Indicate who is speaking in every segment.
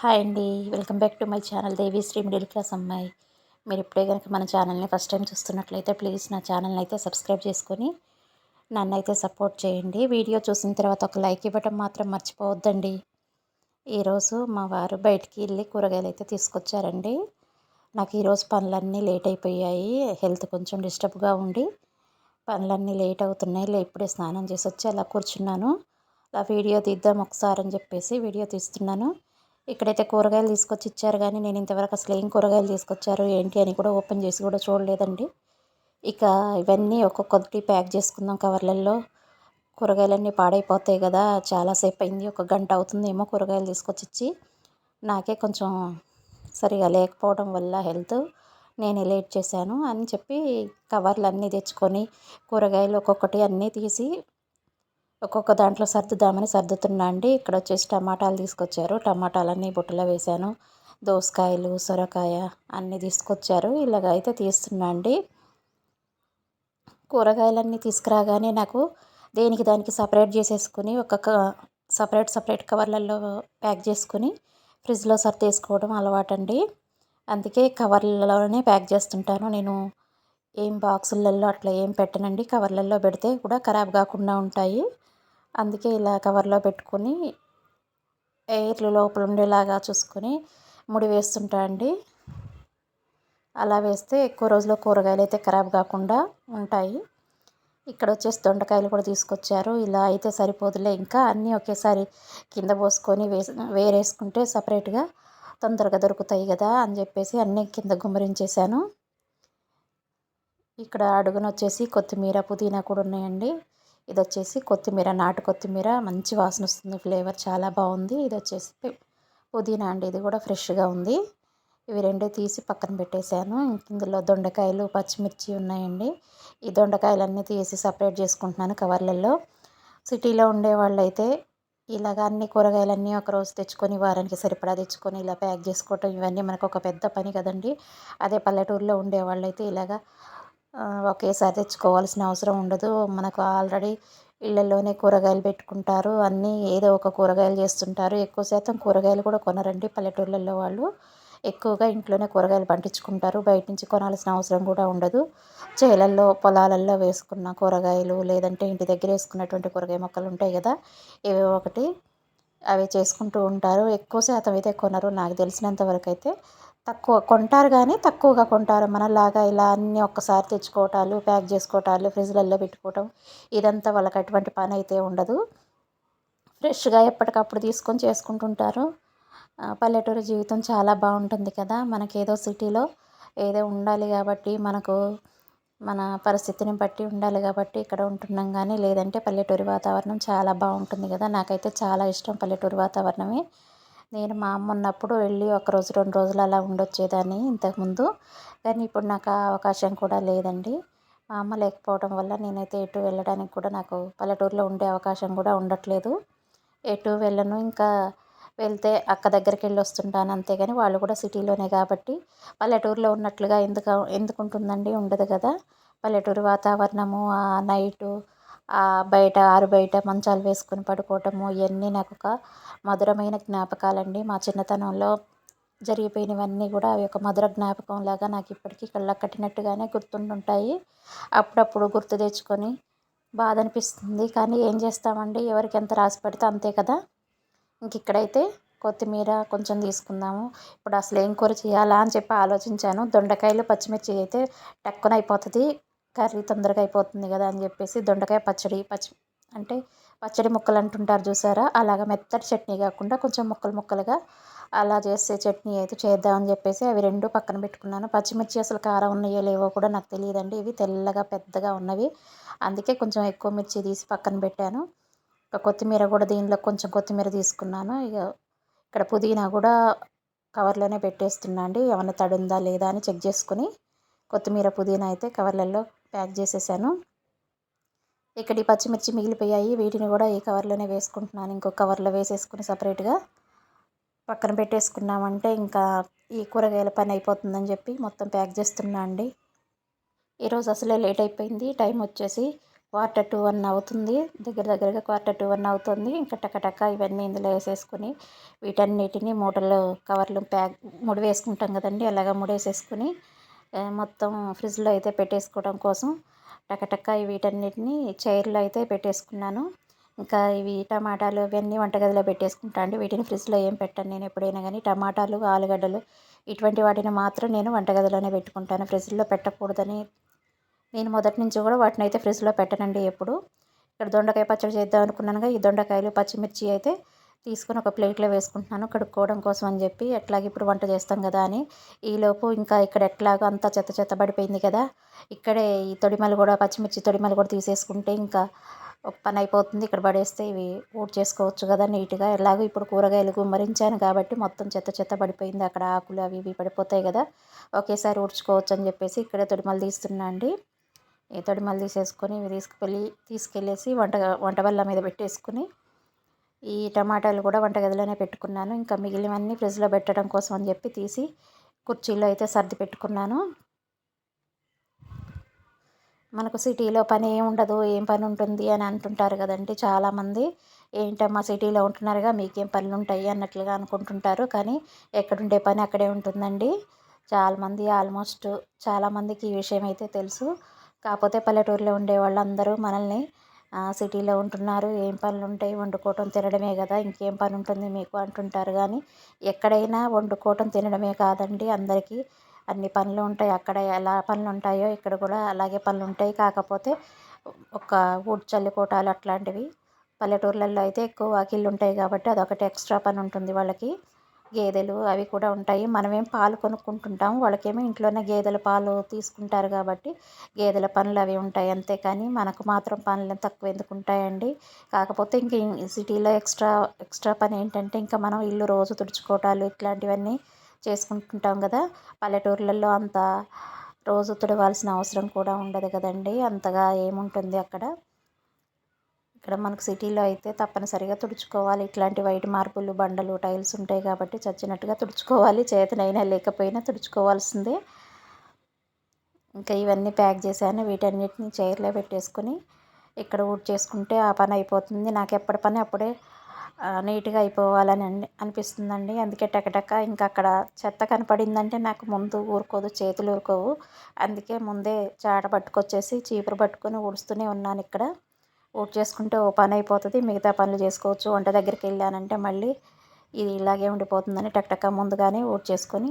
Speaker 1: Hi అండి. Welcome back to my channel Devi Sri middle class అమ్మాయి. మీరు ఇప్పుడే కనుక మన ఛానల్ని ఫస్ట్ టైం చూస్తున్నట్లయితే ప్లీజ్ నా ఛానల్ని అయితే సబ్స్క్రైబ్ చేసుకొని నన్ను అయితే సపోర్ట్ చేయండి. వీడియో చూసిన తర్వాత ఒక లైక్ ఇవ్వటం మాత్రం మర్చిపోవద్దండి. ఈరోజు మా వారు బయటికి వెళ్ళి కూరగాయలు అయితే తీసుకొచ్చారండి. నాకు ఈరోజు పనులన్నీ లేట్ అయిపోయాయి. హెల్త్ కొంచెం డిస్టర్బ్గా ఉండి పనులన్నీ లేట్ అవుతున్నాయి. ఇప్పుడే స్నానం చేసి వచ్చి అలా కూర్చున్నాను. అలా వీడియో తీద్దాం ఒకసారి అని చెప్పేసి వీడియో తీస్తున్నాను. ఇక్కడైతే కూరగాయలు తీసుకొచ్చి ఇచ్చారు కానీ నేను ఇంతవరకు అసలు ఏం కూరగాయలు తీసుకొచ్చారు ఏంటి అని కూడా ఓపెన్ చేసి కూడా చూడలేదండి. ఇక ఇవన్నీ ఒక్కొక్కటి ప్యాక్ చేసుకుందాం కవర్లలో. కూరగాయలన్నీ పాడైపోతాయి కదా చాలాసేపు అయింది ఒక గంట అవుతుందేమో కూరగాయలు తీసుకొచ్చి ఇచ్చి. నాకే కొంచెం సరిగా లేకపోవడం వల్ల హెల్త్ నేను లేట్ చేశాను అని చెప్పి కవర్లు అన్నీ తెచ్చుకొని కూరగాయలు ఒక్కొక్కటి అన్నీ తీసి ఒక్కొక్క దాంట్లో సర్దుదామని సర్దుతున్నా అండి ఇక్కడ వచ్చేసి టమాటాలు తీసుకొచ్చారు. టమాటాలన్నీ బుట్టలో వేశాను. దోసకాయలు సొరకాయ అన్నీ తీసుకొచ్చారు. ఇలాగ అయితే తీస్తున్నా అండి కూరగాయలన్నీ తీసుకురాగానే నాకు దేనికి దానికి సపరేట్ చేసేసుకుని ఒక్కొక్క సపరేట్ సపరేట్ కవర్లలో ప్యాక్ చేసుకుని ఫ్రిడ్జ్లో సర్దేసుకోవడం అలవాటండి. అందుకే కవర్లలోనే ప్యాక్ చేస్తుంటాను. నేను ఏం బాక్సులలో అట్లా ఏం పెట్టనండి. కవర్లలో పెడితే కూడా ఖరాబ్ కాకుండా ఉంటాయి. అందుకే ఇలా కవర్లో పెట్టుకొని ఎయిర్లు లోపల ఉండేలాగా చూసుకొని ముడి వేస్తుంటా అండి. అలా వేస్తే ఎక్కువ రోజులు కూరగాయలు అయితే ఖరాబ్ కాకుండా ఉంటాయి. ఇక్కడ వచ్చేసి దొండకాయలు కూడా తీసుకొచ్చారు. ఇలా అయితే సరిపోదులే. ఇంకా అన్నీ ఒకేసారి కింద పోసుకొని వేసి వేరేసుకుంటే సపరేట్గా తొందరగా దొరుకుతాయి కదా అని చెప్పేసి అన్నీ కింద గుమ్మరించేశాను ఇక్కడ అడుగున వచ్చేసి కొత్తిమీర పుదీనా కూడా ఉన్నాయండి. ఇది వచ్చేసి కొత్తిమీర నాటు కొత్తిమీర మంచి వాసన వస్తుంది ఫ్లేవర్ చాలా బాగుంది. ఇది వచ్చేసి పుదీనా అండి ఇది కూడా ఫ్రెష్గా ఉంది. ఇవి రెండు తీసి పక్కన పెట్టేశాను. ఇందులో దొండకాయలు పచ్చిమిర్చి ఉన్నాయండి. ఈ దొండకాయలన్నీ తీసి సపరేట్ చేసుకుంటున్నాను కవర్లలో. సిటీలో ఉండే వాళ్ళైతే ఇలాగ అన్ని కూరగాయలన్నీ ఒక రోజు తెచ్చుకొని వారానికి సరిపడా తెచ్చుకొని ఇలా ప్యాక్ చేసుకోవటం ఇవన్నీ మనకు ఒక పెద్ద పని కదండి. అదే పల్లెటూరులో ఉండే వాళ్ళైతే ఇలాగ ఒకేసారి తెచ్చుకోవాల్సిన అవసరం ఉండదు. మనకు ఆల్రెడీ ఇళ్ళల్లోనే కూరగాయలు పెట్టుకుంటారు. అన్నీ ఏదో ఒక కూరగాయలు చేస్తుంటారు. ఎక్కువ శాతం కూరగాయలు కూడా కొనరండి పల్లెటూళ్ళల్లో వాళ్ళు. ఎక్కువగా ఇంట్లోనే కూరగాయలు పండించుకుంటారు. బయట నుంచి కొనాల్సిన అవసరం కూడా ఉండదు. చేలల్లో పొలాలల్లో వేసుకున్న కూరగాయలు లేదంటే ఇంటి దగ్గర వేసుకున్నటువంటి కూరగాయ మొక్కలు ఉంటాయి కదా ఏవో ఒకటి అవి చేసుకుంటూ ఉంటారు. ఎక్కువ శాతం అయితే కొనరు. నాకు తెలిసినంత వరకు అయితే తక్కువ కొంటారు కానీ తక్కువగా కొంటారు. మనలాగా ఇలా అన్నీ ఒక్కసారి తెచ్చుకోవటాలు ప్యాక్ చేసుకోవటాలు ఫ్రిడ్జ్లలో పెట్టుకోవటం ఇదంతా వాళ్ళకి అటువంటి పని అయితే ఉండదు. ఫ్రెష్గా ఎప్పటికప్పుడు తీసుకొని చేసుకుంటుంటారు. పల్లెటూరు జీవితం చాలా బాగుంటుంది కదా! మనకేదో సిటీలో ఏదో ఉండాలి కాబట్టి మనకు మన పరిస్థితిని బట్టి ఉండాలి కాబట్టి ఇక్కడ ఉంటున్నాం కానీ లేదంటే పల్లెటూరి వాతావరణం చాలా బాగుంటుంది కదా! నాకైతే చాలా ఇష్టం పల్లెటూరి వాతావరణమే. నేను మా అమ్మ ఉన్నప్పుడు వెళ్ళి ఒక రోజు రెండు రోజులు అలా ఉండొచ్చేదాన్ని ఇంతకుముందు కానీ ఇప్పుడు నాకు ఆ అవకాశం కూడా లేదండి. మా అమ్మ లేకపోవడం వల్ల నేనైతే ఎటు వెళ్ళడానికి కూడా నాకు పల్లెటూరులో ఉండే అవకాశం కూడా ఉండట్లేదు. ఎటు వెళ్ళను ఇంకా వెళ్తే అక్క దగ్గరికి వెళ్ళి వస్తుంటాను అంతేగాని వాళ్ళు కూడా సిటీలోనే కాబట్టి పల్లెటూరులో ఉన్నట్లుగా ఎందుకు ఎందుకు ఉంటుందండి ఉండదు కదా. పల్లెటూరు వాతావరణము ఆ నైటు బయట ఆరు బయట మంచాలు వేసుకొని పడుకోవటము ఇవన్నీ నాకు ఒక మధురమైన జ్ఞాపకాలండి. మా చిన్నతనంలో జరిగిపోయినవన్నీ కూడా అవి ఒక మధుర జ్ఞాపకం లాగా నాకు ఇప్పటికీ కళ్ళకు కట్టినట్టుగానే గుర్తుంటుంటాయి అప్పుడప్పుడు గుర్తు తెచ్చుకొని బాధ అనిపిస్తుంది కానీ ఏం చేస్తామండి? ఎవరికి ఎంత రాసి పెడితే అంతే కదా? ఇంక ఇక్కడైతే కొత్తిమీర కొంచెం తీసుకుందాము. ఇప్పుడు అసలు ఏం కూర చేయాలా అని చెప్పి ఆలోచించాను. దొండకాయలు పచ్చిమిర్చి అయితే టక్కున అయిపోతుంది. కర్రీ తొందరగా అయిపోతుంది కదా అని చెప్పేసి దొండకాయ పచ్చడి పచ్చి అంటే పచ్చడి ముక్కలు అంటుంటారు చూసారా? అలాగ మెత్తటి చట్నీ కాకుండా కొంచెం ముక్కలు ముక్కలుగా అలా చేసే చట్నీ అయితే చేద్దామని చెప్పేసి అవి రెండు పక్కన పెట్టుకున్నాను. పచ్చిమిర్చి అసలు కారం ఉన్నాయో లేవో కూడా నాకు తెలియదండి. ఇవి తెల్లగా పెద్దగా ఉన్నవి. అందుకే కొంచెం ఎక్కువ మిర్చి తీసి పక్కన పెట్టాను. ఇక కొత్తిమీర కూడా దీనిలో కొంచెం కొత్తిమీర తీసుకున్నాను. ఇక ఇక్కడ పుదీనా కూడా కవర్లోనే పెట్టేస్తున్నా అండి. ఏమైనా తడుందా లేదా అని చెక్ చేసుకుని కొత్తిమీర పుదీనా అయితే కవర్లలో ప్యాక్ చేసేసాను. ఇక్కడ ఈ పచ్చిమిర్చి మిగిలిపోయాయి. వీటిని కూడా ఈ కవర్లోనే వేసుకుంటున్నాను. ఇంకో కవర్లో వేసేసుకుని సపరేట్గా పక్కన పెట్టేసుకున్నామంటే ఇంకా ఈ కూరగాయల పని అయిపోతుందని చెప్పి మొత్తం ప్యాక్ చేస్తున్నా అండి. ఈరోజు అసలే లేట్ అయిపోయింది. టైం వచ్చేసి క్వార్టర్ టూ వన్ అవుతుంది. దగ్గర దగ్గరగా క్వార్టర్ టూ వన్ అవుతుంది. ఇంకా టకటక ఇవన్నీ ఇందులో వేసేసుకుని వీటన్నిటిని మూటలు కవర్లు ప్యాక్ ముడి వేసుకుంటాం కదండి. అలాగా ముడేసేసుకుని మొత్తం ఫ్రిడ్జ్లో అయితే పెట్టేసుకోవడం కోసం టకటక వీటన్నిటిని చైర్లో అయితే పెట్టేసుకున్నాను. ఇంకా ఇవి టమాటాలు ఇవన్నీ వంటగదిలో పెట్టేసుకుంటా అండి. వీటిని ఫ్రిడ్జ్లో ఏం పెట్టాను నేను ఎప్పుడైనా కానీ టమాటాలు ఆలుగడ్డలు ఇటువంటి వాటిని మాత్రం నేను వంటగదిలోనే పెట్టుకుంటాను. ఫ్రిడ్జ్లో పెట్టకూడదని నేను మొదటి నుంచి కూడా వాటిని అయితే ఫ్రిడ్జ్లో పెట్టనండి ఎప్పుడు. ఇక్కడ దొండకాయ పచ్చడి చేద్దాం అనుకున్నానుగా ఈ దొండకాయలు పచ్చిమిర్చి అయితే తీసుకొని ఒక ప్లేట్లో వేసుకుంటున్నాను కడుక్కోవడం కోసం అని చెప్పి ఎట్లాగ ఇప్పుడు వంట చేస్తాం కదా అని. ఈలోపు ఇంకా ఇక్కడ ఎట్లాగో అంతా చెత్త చెత్త పడిపోయింది కదా. ఇక్కడే ఈ తొడిమలు కూడా పచ్చిమిర్చి తొడిమలు కూడా తీసేసుకుంటే ఇంకా ఒక పని అయిపోతుంది. ఇక్కడ పడేస్తే ఇవి ఊడ్ చేసుకోవచ్చు కదా నీట్గా. ఎలాగో ఇప్పుడు కూరగాయలు గుమ్మరించాను కాబట్టి మొత్తం చెత్త చెత్త పడిపోయింది. అక్కడ ఆకులు అవి ఇవి పడిపోతాయి కదా. ఒకేసారి ఊడ్చుకోవచ్చు అని చెప్పేసి ఇక్కడే తొడిమలు తీస్తున్నా అండి. ఈ తొడిమలు తీసేసుకొని ఇవి తీసుకువెళ్ళి తీసుకెళ్ళేసి వంట వంట బల్ల మీద పెట్టేసుకుని ఈ టమాటాలు కూడా వంటగదిలోనే పెట్టుకున్నాను. ఇంకా మిగిలినవన్నీ ఫ్రిడ్జ్లో పెట్టడం కోసం అని చెప్పి తీసి కుర్చీలో అయితే సర్ది పెట్టుకున్నాను. మనకు సిటీలో పని ఏం ఉండదు ఏం పని ఉంటుంది అని అంటుంటారు కదండి చాలామంది. ఏంటమ్మా సిటీలో ఉంటున్నారుగా మీకేం పనులు ఉంటాయి అన్నట్లుగా అనుకుంటుంటారు. కానీ ఎక్కడుండే పని అక్కడే ఉంటుందండి. చాలామంది ఆల్మోస్ట్ చాలామందికి ఈ విషయం అయితే తెలుసు. కాకపోతే పల్లెటూరులో ఉండే వాళ్ళందరూ మనల్ని సిటీలో ఉంటున్నారు. ఏం పనులు ఉంటాయి వండుకోవటం తినడమే కదా! ఇంకేం పని ఉంటుంది మీకు అంటుంటారు కానీ ఎక్కడైనా వండుకోవటం తినడమే కాదండి అందరికీ. అన్ని పనులు ఉంటాయి. అక్కడ ఎలా పనులు ఉంటాయో ఇక్కడ కూడా అలాగే పనులు ఉంటాయి కాకపోతే ఒక ఊడ్ చల్లుకోవటాలు అట్లాంటివి. పల్లెటూర్లలో అయితే ఎక్కువ వాకిళ్ళు ఉంటాయి కాబట్టి అదొకటి ఎక్స్ట్రా పని ఉంటుంది వాళ్ళకి. గేదెలు అవి కూడా ఉంటాయి. మనమేం పాలు కొనుక్కుంటుంటాం. వాళ్ళకేమో ఇంట్లోనే గేదెల పాలు తీసుకుంటారు కాబట్టి గేదెల పనులు అవి ఉంటాయి అంతే కానీ మనకు మాత్రం పనులు తక్కువ ఎందుకు ఉంటాయండి? కాకపోతే ఇంక సిటీలో ఎక్స్ట్రా ఎక్స్ట్రా పని ఏంటంటే ఇంకా మనం ఇల్లు రోజు తుడుచుకోవటాలు ఇట్లాంటివన్నీ చేసుకుంటుంటాం కదా. పల్లెటూర్లలో అంత రోజు తుడవాల్సిన అవసరం కూడా ఉండదు కదండి. అంతగా ఏముంటుంది అక్కడ? ఇక్కడ మనకు సిటీలో అయితే తప్పనిసరిగా తుడుచుకోవాలి. ఇట్లాంటి వైట్ మార్పులు బండలు టైల్స్ ఉంటాయి కాబట్టి చచ్చినట్టుగా తుడుచుకోవాలి. చేతనైనా లేకపోయినా తుడుచుకోవాల్సిందే. ఇంకా ఇవన్నీ ప్యాక్ చేశాను. వీటన్నిటిని చైర్లో పెట్టేసుకొని ఇక్కడ ఊడ్ చేసుకుంటే ఆ పని అయిపోతుంది. నాకు ఎప్పటి పని అప్పుడే నీట్గా అయిపోవాలని అనిపిస్తుందండి. అందుకే టకటక ఇంకా అక్కడ చెత్త కనపడిందంటే నాకు ముందు ఊరుకోదు చేతులు ఊరుకోవు. అందుకే ముందే చాట పట్టుకొచ్చేసి చీపురు పట్టుకొని ఊడుస్తూనే ఉన్నాను ఇక్కడ. ఓట్ చేసుకుంటే ఓ పని అయిపోతుంది మిగతా పనులు చేసుకోవచ్చు. వంట దగ్గరికి వెళ్ళానంటే మళ్ళీ ఇది ఇలాగే ఉండిపోతుందని టక్టక్క ముందుగానే ఊడ్ చేసుకొని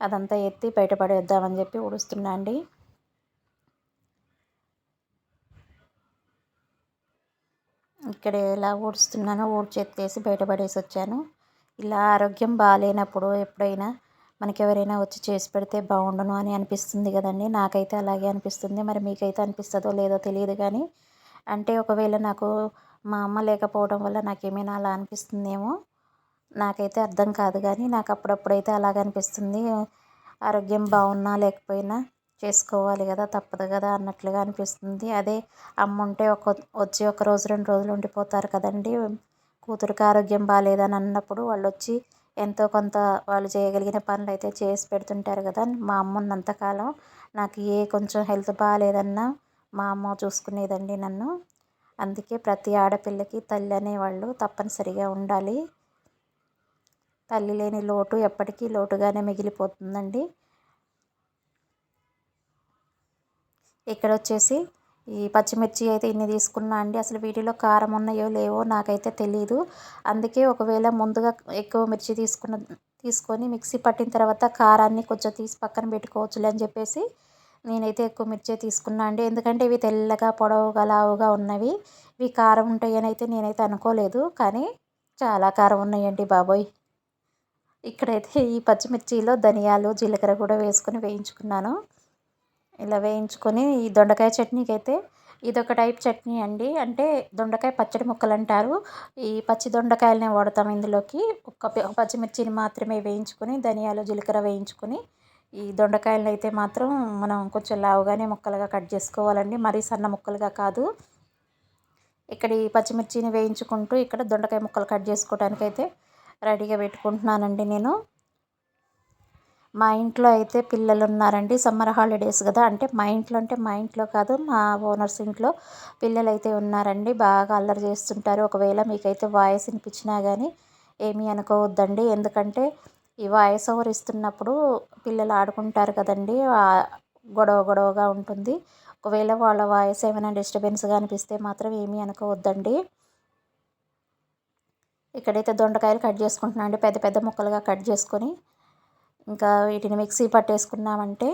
Speaker 1: అదంతా ఎత్తి బయటపడేద్దామని చెప్పి ఊడుస్తున్నా అండి. ఇక్కడ ఎలా ఊడుస్తున్నానో ఊడ్చి బయటపడేసి వచ్చాను. ఇలా ఆరోగ్యం బాగాలేనప్పుడు ఎప్పుడైనా మనకి ఎవరైనా వచ్చి చేసి పెడితే బాగుండును అని అనిపిస్తుంది కదండి. నాకైతే అలాగే అనిపిస్తుంది. మరి మీకైతే అనిపిస్తుందో లేదో తెలియదు కానీ అంటే ఒకవేళ నాకు మా అమ్మ లేకపోవడం వల్ల నాకు ఏమైనా అలా అనిపిస్తుందేమో నాకైతే అర్థం కాదు కానీ నాకు అప్పుడప్పుడైతే అలాగ అనిపిస్తుంది. ఆరోగ్యం బాగున్నా లేకపోయినా చేసుకోవాలి కదా తప్పదు కదా అన్నట్లుగా అనిపిస్తుంది. అదే అమ్మ ఉంటే ఒక వచ్చి ఒక రోజు రెండు రోజులు ఉండిపోతారు కదండి. కూతురికి ఆరోగ్యం బాగాలేదని అన్నప్పుడు వాళ్ళు వచ్చి ఎంతో కొంత వాళ్ళు చేయగలిగిన పనులు అయితే చేసి పెడుతుంటారు కదా. మా అమ్మ ఉన్నంతకాలం నాకు ఏ కొంచెం హెల్త్ బాగాలేదన్నా మా అమ్మ చూసుకునేదండి నన్ను. అందుకే ప్రతి ఆడపిల్లకి తల్లి అనేవాళ్ళు తప్పనిసరిగా ఉండాలి. తల్లి లేని లోటు ఎప్పటికీ లోటుగానే మిగిలిపోతుందండి. ఇక్కడ వచ్చేసి ఈ పచ్చిమిర్చి అయితే ఇన్ని తీసుకున్నా అండి. అసలు వీటిలో కారం ఉన్నాయో లేవో నాకైతే తెలియదు అందుకే ఒకవేళ ముందుగా ఎక్కువ మిర్చి తీసుకున్న తీసుకొని మిక్సీ పట్టిన తర్వాత కారాన్ని కొంచెం తీసి పక్కన పెట్టుకోవచ్చులే అని చెప్పేసి నేనైతే ఎక్కువ మిర్చి తీసుకున్నా అండి. ఎందుకంటే ఇవి తెల్లగా పొడవుగా లావుగా ఉన్నవి. ఇవి కారం ఉంటాయని అయితే నేనైతే అనుకోలేదు. కానీ చాలా కారం ఉన్నాయండి బాబోయ్. ఇక్కడైతే ఈ పచ్చిమిర్చిలో ధనియాలు జీలకర్ర కూడా వేసుకొని వేయించుకున్నాను. ఇలా వేయించుకొని ఈ దొండకాయ చట్నీకి అయితే ఇదొక టైప్ చట్నీ అండి. అంటే దొండకాయ పచ్చడి ముక్కలు అంటారు. ఈ పచ్చి దొండకాయలనే వాడతాం ఇందులోకి. ఒక పచ్చిమిర్చిని మాత్రమే వేయించుకొని ధనియాలు జీలకర్ర వేయించుకొని ఈ దొండకాయలను అయితే మాత్రం మనం కొంచెం లావుగానే ముక్కలుగా కట్ చేసుకోవాలండి. మరీ సన్న ముక్కలుగా కాదు. ఇక్కడ ఈ పచ్చిమిర్చిని వేయించుకుంటూ ఇక్కడ దొండకాయ ముక్కలు కట్ చేసుకోవడానికి అయితే రెడీగా పెట్టుకుంటున్నానండి నేను. మా ఇంట్లో అయితే పిల్లలు ఉన్నారండి. సమ్మర్ హాలిడేస్ కదా. అంటే మా ఇంట్లో అంటే మా ఇంట్లో కాదు మా ఓనర్స్ ఇంట్లో పిల్లలు అయితే ఉన్నారండి. బాగా అల్లరి చేస్తుంటారు. ఒకవేళ మీకైతే వాయిస్ వినిపించినా కానీ ఏమీ అనుకోవద్దండి. ఎందుకంటే ఈ వాయిస్ ఓవర్ ఇస్తున్నప్పుడు పిల్లలు ఆడుకుంటారు కదండి గొడవ గొడవగా ఉంటుంది. ఒకవేళ వాళ్ళ వాయిస్ ఏమైనా డిస్టర్బెన్స్గా అనిపిస్తే మాత్రం ఏమీ అనుకోవద్దండి. ఇక్కడైతే దొండకాయలు కట్ చేసుకుంటున్నాను అండి పెద్ద పెద్ద ముక్కలుగా కట్ చేసుకొని. ఇంకా వీటిని మిక్సీ పట్టేసుకున్నామంటే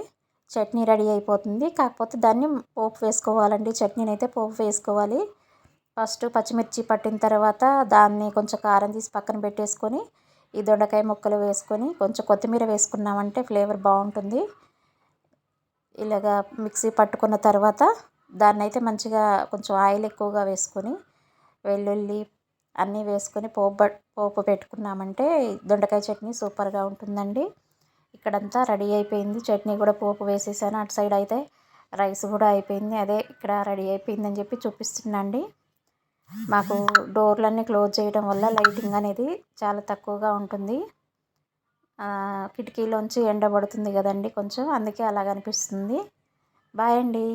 Speaker 1: చట్నీ రెడీ అయిపోతుంది. కాకపోతే దాన్ని పోపు వేసుకోవాలండి చట్నీని అయితే పోపు వేసుకోవాలి. ఫస్ట్ పచ్చిమిర్చి పట్టిన తర్వాత దాన్ని కొంచెం కారం తీసి పక్కన పెట్టేసుకొని ఈ దొండకాయ ముక్కలు వేసుకొని కొంచెం కొత్తిమీర వేసుకున్నామంటే ఫ్లేవర్ బాగుంటుంది. ఇలాగా మిక్సీ పట్టుకున్న తర్వాత దాన్ని అయితే మంచిగా కొంచెం ఆయిల్ ఎక్కువగా వేసుకొని వెల్లుల్లి అన్నీ వేసుకొని పోపు పోపు పెట్టుకున్నామంటే దొండకాయ చట్నీ సూపర్గా ఉంటుందండి. ఇక్కడంతా రెడీ అయిపోయింది. చట్నీ కూడా పోపు వేసేసాను. అటు సైడ్ అయితే రైస్ కూడా అయిపోయింది. అదే ఇక్కడ రెడీ అయిపోయిందని చెప్పి చూపిస్తున్నాండి. మాకు డోర్లన్నీ క్లోజ్ చేయడం వల్ల లైటింగ్ అనేది చాలా తక్కువగా ఉంటుంది. కిటికీలోంచి ఎండ పడుతుంది కదండి కొంచెం అందుకే అలాగ అనిపిస్తుంది. బాయ్ అండి.